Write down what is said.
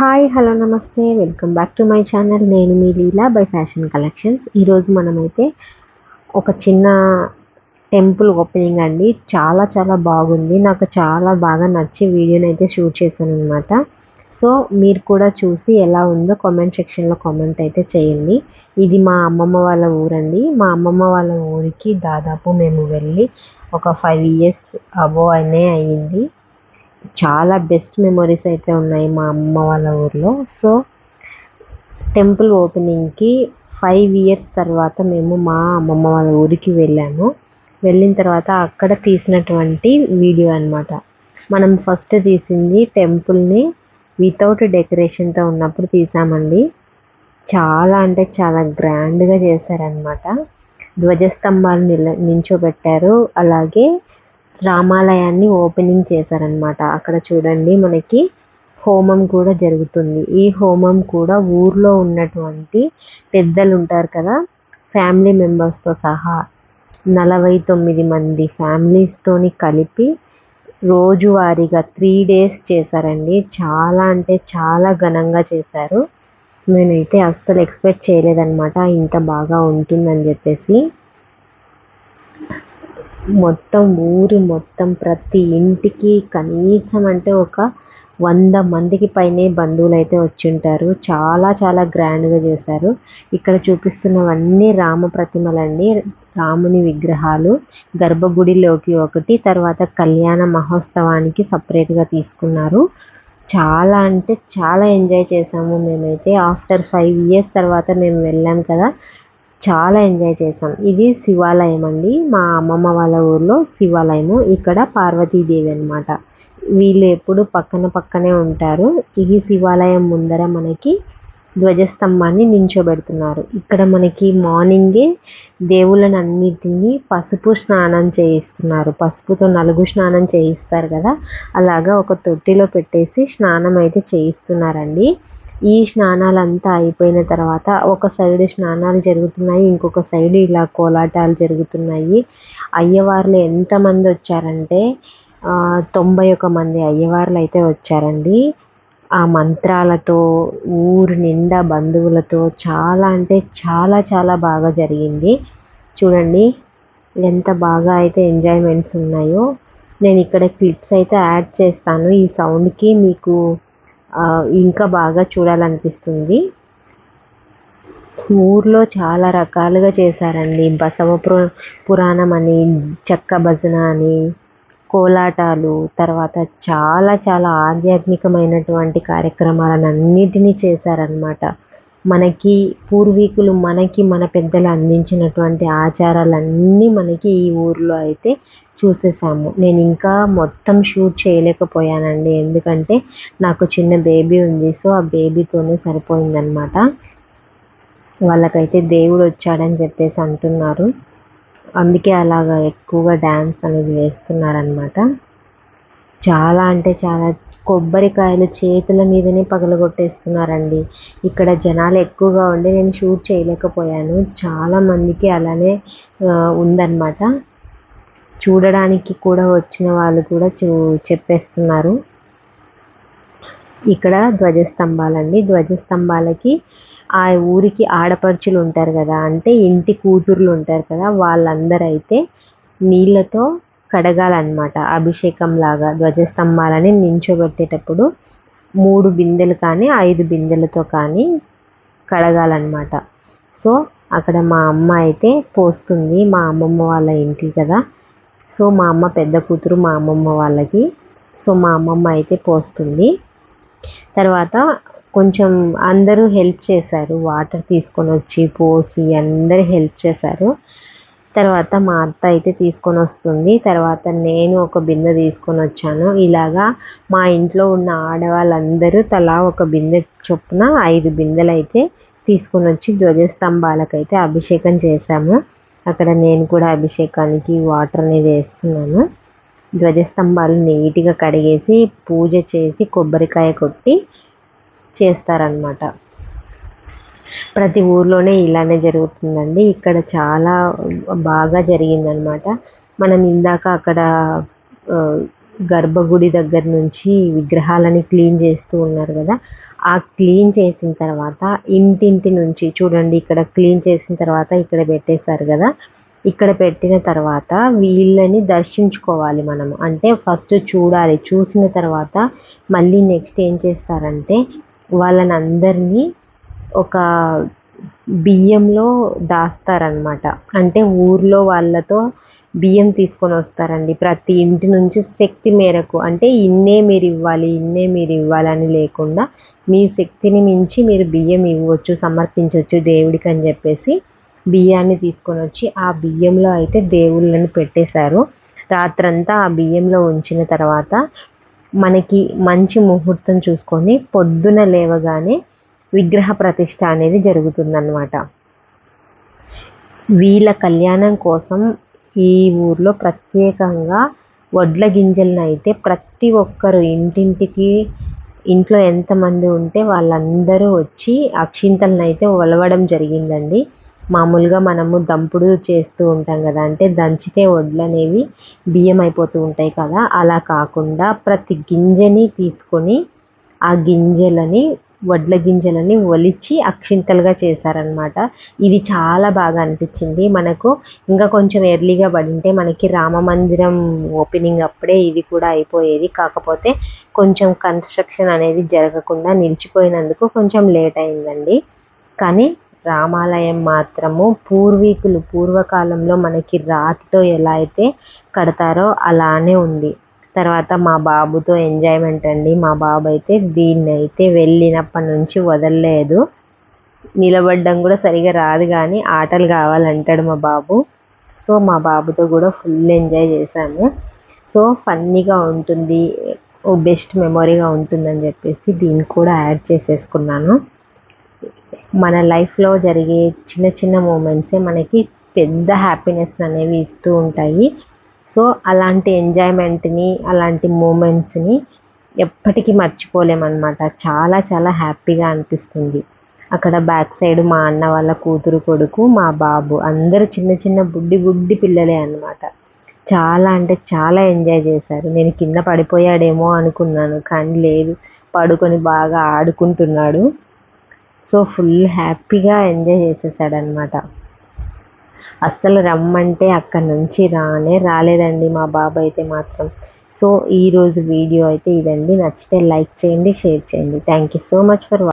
Hi hello నమస్తే. Welcome back to my channel. నేను మీ లీలా బై ఫ్యాషన్ కలెక్షన్స్. ఈరోజు మనమైతే ఒక చిన్న టెంపుల్ ఓపెనింగ్ అండి. చాలా చాలా బాగుంది. నాకు చాలా బాగా నచ్చి వీడియోని అయితే షూట్ చేశాను అనమాట సో మీరు కూడా చూసి ఎలా ఉందో కామెంట్ సెక్షన్లో కామెంట్ అయితే చేయండి. ఇది మా అమ్మమ్మ వాళ్ళ ఊరండి. మా అమ్మమ్మ వాళ్ళ ఊరికి దాదాపు మేము వెళ్ళి ఒక ఫైవ్ ఇయర్స్ అబో అనే అయ్యింది చాలా బెస్ట్ మెమొరీస్ అయితే ఉన్నాయి మా అమ్మ వాళ్ళ ఊర్లో. సో టెంపుల్ ఓపెనింగ్కి ఫైవ్ ఇయర్స్ తర్వాత మేము మా అమ్మమ్మ వాళ్ళ ఊరికి వెళ్ళాము. వెళ్ళిన తర్వాత అక్కడ తీసినటువంటి వీడియో అనమాట మనం ఫస్ట్ తీసింది టెంపుల్ని వితౌట్ డెకరేషన్తో ఉన్నప్పుడు తీసామండి. చాలా అంటే చాలా గ్రాండ్గా చేశారనమాట ధ్వజస్తంభాలు నిల నించోబెట్టారు. అలాగే రామాలయాన్ని ఓపెనింగ్ చేశారనమాట అక్కడ చూడండి మనకి హోమం కూడా జరుగుతుంది. ఈ హోమం కూడా ఊర్లో ఉన్నటువంటి పెద్దలు ఉంటారు కదా ఫ్యామిలీ మెంబర్స్తో సహా నలభై తొమ్మిది మంది ఫ్యామిలీస్తోని కలిపి రోజువారీగా త్రీ డేస్ చేశారండి. చాలా అంటే చాలా ఘనంగా చేశారు. నేనైతే అస్సలు ఎక్స్పెక్ట్ చేయలేదన్నమాట. ఇంత బాగా ఉంటుందని చెప్పేసి. మొత్తం ఊరి మొత్తం ప్రతి ఇంటికి కనీసం అంటే ఒక వంద మందికి పైనే బంధువులు అయితే వచ్చింటారు. చాలా చాలా గ్రాండ్గా చేశారు. ఇక్కడ చూపిస్తున్నవన్నీ రామ ప్రతిమలండి. రాముని విగ్రహాలు గర్భగుడిలోకి ఒకటి తర్వాత కళ్యాణ మహోత్సవానికి సపరేట్గా తీసుకున్నారు. చాలా అంటే చాలా ఎంజాయ్ చేసాము మేమైతే. ఆఫ్టర్ ఫైవ్ ఇయర్స్ తర్వాత మేము వెళ్ళాం కదా చాలా ఎంజాయ్ చేసాం ఇది శివాలయం అండి. మా అమ్మమ్మ వాళ్ళ ఊర్లో శివాలయము. ఇక్కడ పార్వతీదేవి అనమాట వీళ్ళు ఎప్పుడు పక్కన పక్కనే ఉంటారు. ఇది శివాలయం ముందర మనకి ధ్వజస్తంభాన్ని నించోబెడుతున్నారు. ఇక్కడ మనకి మార్నింగే దేవుళ్ళని అన్నిటినీ పసుపు స్నానం చేయిస్తున్నారు. పసుపుతో నలుగు స్నానం చేయిస్తారు కదా. అలాగా ఒక తొట్టిలో పెట్టేసి స్నానం అయితే చేయిస్తున్నారండి. ఈ స్నానాలంతా అయిపోయిన తర్వాత ఒక సైడ్ స్నానాలు జరుగుతున్నాయి ఇంకొక సైడ్ ఇలా కోలాటాలు జరుగుతున్నాయి. అయ్యవార్లు ఎంతమంది వచ్చారంటే తొంభై ఒక మంది అయ్యవార్లు అయితే వచ్చారండి. ఆ మంత్రాలతో ఊరు నిండా బంధువులతో చాలా అంటే చాలా చాలా బాగా జరిగింది. చూడండి ఎంత బాగా అయితే ఎంజాయ్మెంట్స్ ఉన్నాయో. నేను ఇక్కడ క్లిప్స్ అయితే యాడ్ చేస్తాను. ఈ సౌండ్కి మీకు ఇంకా బాగా చూడాలనిపిస్తుంది. ఊర్లో చాలా రకాలుగా చేశారండి. బసవ పురా పురాణం అని చెక్క భజన అని కోలాటాలు తర్వాత చాలా చాలా ఆధ్యాత్మికమైనటువంటి కార్యక్రమాలను అన్నిటినీ చేశారనమాట మనకి పూర్వీకులు మనకి మన పెద్దలు అందించినటువంటి ఆచారాలన్నీ మనకి ఈ ఊర్లో అయితే చూసేసాము నేను ఇంకా మొత్తం షూట్ చేయలేకపోయానండి. ఎందుకంటే నాకు చిన్న బేబీ ఉంది. సో ఆ బేబీతోనే సరిపోయిందనమాట వాళ్ళకైతే దేవుడు వచ్చాడని చెప్పేసి అంటున్నారు. అందుకే అలాగా ఎక్కువగా డ్యాన్స్ అనేది వేస్తున్నారనమాట చాలా అంటే చాలా కొబ్బరికాయలు చేతుల మీదనే పగలగొట్టేస్తున్నారండి. ఇక్కడ జనాలు ఎక్కువగా ఉండి నేను షూట్ చేయలేకపోయాను. చాలా మందికి అలానే ఉందన్నమాట. చూడడానికి కూడా వచ్చిన వాళ్ళు కూడా చూ చెప్పేస్తున్నారు. ఇక్కడ ధ్వజస్తంభాలండి. ధ్వజస్తంభాలకి ఆ ఊరికి ఆడపడుచులు ఉంటారు కదా. అంటే ఇంటి కూతుర్లు ఉంటారు కదా. వాళ్ళందరూ అయితే నీళ్ళతో కడగాలన్నమాట. అభిషేకం లాగా ధ్వజస్తంభాలని నించోబెట్టేటప్పుడు మూడు బిందెలు కానీ ఐదు బిందెలతో కానీ కడగాలన్నమాట. సో అక్కడ మా అమ్మ అయితే పోస్తుంది. మా అమ్మమ్మ వాళ్ళ ఇంటి కదా. సో మా అమ్మ పెద్ద కూతురు మా అమ్మమ్మ వాళ్ళకి. సో మా అమ్మమ్మ అయితే పోస్తుంది. తర్వాత కొంచెం అందరూ హెల్ప్ చేశారు. వాటర్ తీసుకొని వచ్చి పోసి అందరూ హెల్ప్ చేశారు. తర్వాత మా అత్త అయితే తీసుకొని వస్తుంది. తర్వాత నేను ఒక బిందె తీసుకొని వచ్చాను. ఇలాగా మా ఇంట్లో ఉన్న ఆడవాళ్ళందరూ తలా ఒక బిందె చొప్పున ఐదు బిందెలు అయితే తీసుకొని వచ్చి ధ్వజస్తంభాలకైతే అభిషేకం చేశాము. అక్కడ నేను కూడా అభిషేకానికి వాటర్ అనేది వేస్తున్నాను. ధ్వజస్తంభాలు నీట్గా కడిగేసి పూజ చేసి కొబ్బరికాయ కొట్టి చేస్తారనమాట ప్రతి ఊర్లోనే ఇలానే జరుగుతుందండి. ఇక్కడ చాలా బాగా జరిగిందనమాట. మనం ఇందాక అక్కడ గర్భగుడి దగ్గర నుంచి విగ్రహాలని క్లీన్ చేస్తూ ఉన్నారు కదా ఆ క్లీన్ చేసిన తర్వాత ఇంటింటి నుంచి చూడండి ఇక్కడ క్లీన్ చేసిన తర్వాత ఇక్కడ పెట్టేశారు కదా ఇక్కడ పెట్టిన తర్వాత వీళ్ళని దర్శించుకోవాలి మనం అంటే ఫస్ట్ చూడాలి. చూసిన తర్వాత మళ్ళీ నెక్స్ట్ ఏం చేస్తారంటే వాళ్ళని అందరినీ ఒక బియ్యంలో దాస్తారనమాట అంటే ఊర్లో వాళ్ళతో బియ్యం తీసుకొని వస్తారండి. ప్రతి ఇంటి నుంచి శక్తి మేరకు. అంటే ఇన్నే మీరు ఇవ్వాలి ఇన్నే మీరు ఇవ్వాలని లేకుండా మీ శక్తిని మించి మీరు బియ్యం ఇవ్వచ్చు సమర్పించవచ్చు దేవుడికి అని చెప్పేసి బియ్యాన్ని తీసుకొని వచ్చి ఆ బియ్యంలో అయితే దేవుళ్ళని పెట్టేశారు. రాత్రంతా ఆ బియ్యంలో ఉంచిన తర్వాత మనకి మంచి ముహూర్తం చూసుకొని పొద్దున లేవగానే విగ్రహ ప్రతిష్ట అనేది జరుగుతుందన్నమాట. వీళ్ళ కళ్యాణం కోసం ఈ ఊర్లో ప్రత్యేకంగా వడ్ల గింజలను అయితే ప్రతి ఒక్కరు ఇంటింటికి ఇంట్లో ఎంతమంది ఉంటే వాళ్ళందరూ వచ్చి అక్షింతలను అయితే ఒలవడం జరిగిందండి. మామూలుగా మనము దంపుడు చేస్తూ ఉంటాం కదా అంటే దంచితే వడ్లు అనేవి బియ్యం అయిపోతూ ఉంటాయి కదా అలా కాకుండా ప్రతి గింజని తీసుకొని ఆ గింజలని వడ్ల గింజలని ఒలిచి అక్షింతలుగా చేశారనమాట ఇది చాలా బాగా అనిపించింది. మనకు ఇంకా కొంచెం ఎర్లీగా పడింటే మనకి రామ మందిరం ఓపెనింగ్ అప్పుడే ఇది కూడా అయిపోయేది. కాకపోతే కొంచెం కన్స్ట్రక్షన్ అనేది జరగకుండా నిలిచిపోయినందుకు కొంచెం లేట్ అయిందండి. కానీ రామాలయం మాత్రము పూర్వీకులు పూర్వకాలంలో మనకి రాతితో ఎలా అయితే కడతారో అలానే ఉంది. తర్వాత మా బాబుతో ఎంజాయ్మెంట్ అండి. మా బాబు అయితే దీన్ని అయితే వెళ్ళినప్పటి నుంచి వదలలేదు. నిలబడ్డం కూడా సరిగా రాదు కానీ ఆటలు కావాలంటాడు మా బాబు. సో మా బాబుతో కూడా ఫుల్ ఎంజాయ్ చేశాము. సో ఫన్నీగా ఉంటుంది బెస్ట్ మెమొరీగా ఉంటుందని చెప్పేసి దీన్ని కూడా యాడ్ చేసేసుకున్నాను. మన లైఫ్లో జరిగే చిన్న చిన్న మూమెంట్సే మనకి పెద్ద హ్యాపీనెస్ అనేవి ఇస్తూ ఉంటాయి. సో అలాంటి ఎంజాయ్మెంట్ని అలాంటి మూమెంట్స్ని ఎప్పటికీ మర్చిపోలేమన్నమాట. చాలా చాలా హ్యాపీగా అనిపిస్తుంది. అక్కడ బ్యాక్ సైడ్ మా అన్న వాళ్ళ కూతురు కొడుకు మా బాబు అందరు చిన్న చిన్న బుడ్డి బుడ్డి పిల్లలే అనమాట చాలా అంటే చాలా ఎంజాయ్ చేశారు. నేను కింద పడిపోయాడేమో అనుకున్నాను కానీ లేదు. పడుకొని బాగా ఆడుకుంటున్నాడు. సో ఫుల్ హ్యాపీగా ఎంజాయ్ చేసేసాడనమాట అస్సలు రమ్మంటే అక్కడ నుంచి రానే రాలేదండి మా బాబు అయితే మాత్రం. సో ఈరోజు వీడియో అయితే ఇదండి. నచ్చితే లైక్ చేయండి షేర్ చేయండి. Thank you so much for